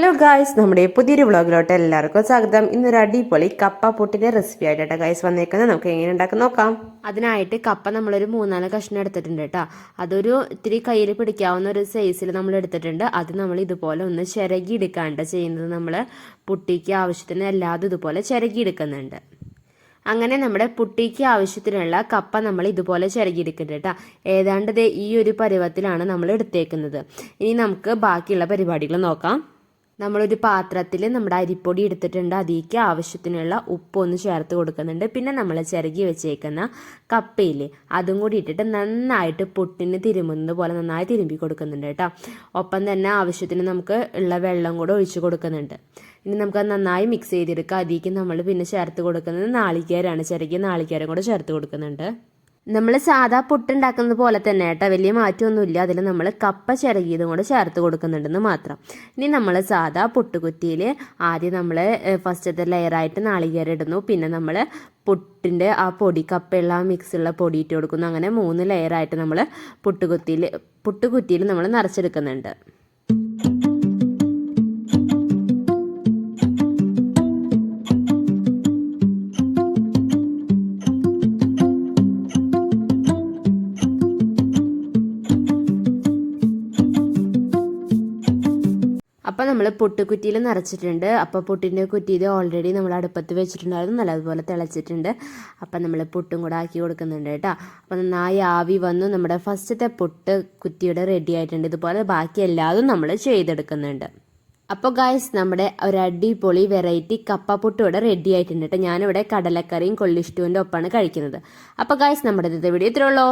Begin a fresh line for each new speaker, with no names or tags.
Hello guys നമ്മുടെ പുതിയൊരു വ്ളോഗിലോട്ട് എല്ലാവർക്കും സ്വാഗതം. ഇന്നൊരു അടിപൊളി കപ്പ പൊട്ടിന്റെ റെസിപ്പി ആയിട്ടാണ് ഗായ്സ് വന്നേക്കുന്നത്. നമുക്ക് എങ്ങനെ ഉണ്ടാക്കാൻ നോക്കാം.
അതിനായിട്ട് കപ്പ നമ്മളൊരു മൂന്നാൽ കഷ്ണം എടുത്തിട്ടുണ്ട് കേട്ടോ. അതൊരു ഇത്തിരി കയ്യിൽ പിടിക്കാവുന്ന ഒരു സൈസിൽ നമ്മൾ എടുത്തിട്ടുണ്ട്. അത് നമ്മൾ ഇതുപോലെ ഒന്ന് ചിരകി എടുക്കാണ്ട് ചെയ്യുന്നത് നമ്മൾ പുട്ടിക്ക് ആവശ്യത്തിന് അല്ലാതെ ഇതുപോലെ ചിരകി എടുക്കുന്നുണ്ട്. അങ്ങനെ നമ്മുടെ പുട്ടിക്ക് ആവശ്യത്തിനുള്ള കപ്പ നമ്മൾ ഇതുപോലെ ചിരകിയെടുക്കുന്നുണ്ട് കേട്ടോ. ഏതാണ്ട് ഈ ഒരു പരുവത്തിലാണ് നമ്മൾ എടുത്തേക്കുന്നത്. ഇനി നമുക്ക് ബാക്കിയുള്ള പരിപാടികൾ നോക്കാം. നമ്മളൊരു പാത്രത്തിൽ നമ്മുടെ അരിപ്പൊടി എടുത്തിട്ടുണ്ട്. അതിലേക്ക് ആവശ്യത്തിനുള്ള ഉപ്പൊന്ന് ചേർത്ത് കൊടുക്കുന്നുണ്ട്. പിന്നെ നമ്മൾ ചിരകി വെച്ചേക്കുന്ന കപ്പയില്ലേ അതും കൂടി ഇട്ടിട്ട് നന്നായിട്ട് പൊട്ടിന് തിരുമുന്നത് പോലെ നന്നായി തിരുമ്പി കൊടുക്കുന്നുണ്ട് കേട്ടോ. ഒപ്പം തന്നെ ആവശ്യത്തിന് നമുക്ക് ഉള്ള വെള്ളം കൂടെ ഒഴിച്ചു കൊടുക്കുന്നുണ്ട്. ഇനി നമുക്ക് നന്നായി മിക്സ് ചെയ്തെടുക്കുക അതിലേക്ക് നമ്മൾ പിന്നെ ചേർത്ത് കൊടുക്കുന്നത് നാളികേരമാണ് ചിരകിയ നാളികേരം കൂടെ ചേർത്ത് കൊടുക്കുന്നുണ്ട്. നമ്മൾ സാധാ പുട്ടുണ്ടാക്കുന്നത് പോലെ തന്നെ കേട്ടോ. വലിയ മാറ്റമൊന്നുമില്ല. അതിൽ നമ്മൾ കപ്പ ചിരകിയതും കൂടെ ചേർത്ത് കൊടുക്കുന്നുണ്ടെന്ന് മാത്രം. ഇനി നമ്മൾ സാധാ പുട്ടുകുറ്റിയിൽ ആദ്യം നമ്മൾ ഫസ്റ്റത്തെ ലെയറായിട്ട് നാളികേരം ഇടുന്നു. പിന്നെ നമ്മൾ പുട്ടിന്റെ ആ പൊടി കപ്പയുള്ള ആ മിക്സുള്ള പൊടി ഇട്ട് കൊടുക്കുന്നു. അങ്ങനെ മൂന്ന് ലെയറായിട്ട് നമ്മൾ പുട്ടുകുത്തിയിൽ പുട്ടുകുറ്റിയിൽ നമ്മൾ നിറച്ചെടുക്കുന്നുണ്ട്. അപ്പോൾ നമ്മൾ പൊട്ടുകുറ്റിയിൽ നിറച്ചിട്ടുണ്ട്. അപ്പോൾ പൊട്ടിന്റെ കുറ്റിയിൽ ഓൾറെഡി നമ്മൾ അടുപ്പത്ത് വെച്ചിട്ടുണ്ടായിരുന്നു. നല്ലതുപോലെ തിളച്ചിട്ടുണ്ട്. അപ്പം നമ്മൾ പൊട്ടും കൂടെ ആക്കി കൊടുക്കുന്നുണ്ട് കേട്ടോ. അപ്പോൾ നന്നായി ആവി വന്നു. നമ്മുടെ ഫസ്റ്റത്തെ പൊട്ട് കുറ്റിയുടെ റെഡി ആയിട്ടുണ്ട്. ഇതുപോലെ ബാക്കി എല്ലാതും നമ്മൾ ചെയ്തെടുക്കുന്നുണ്ട്. അപ്പോൾ ഗായ്സ് നമ്മുടെ ഒരു അടിപൊളി വെറൈറ്റി കപ്പ പുട്ട് ഇവിടെ റെഡി ആയിട്ടുണ്ട് കേട്ടോ. ഞാനിവിടെ കടലക്കറിയും കൊള്ളിഷ്ടൂവിന്റെ ഒപ്പമാണ് കഴിക്കുന്നത്. അപ്പോൾ ഗായ്സ് നമ്മുടെ ഇന്നത്തെ വീഡിയോ ഇത്രയുള്ളൂ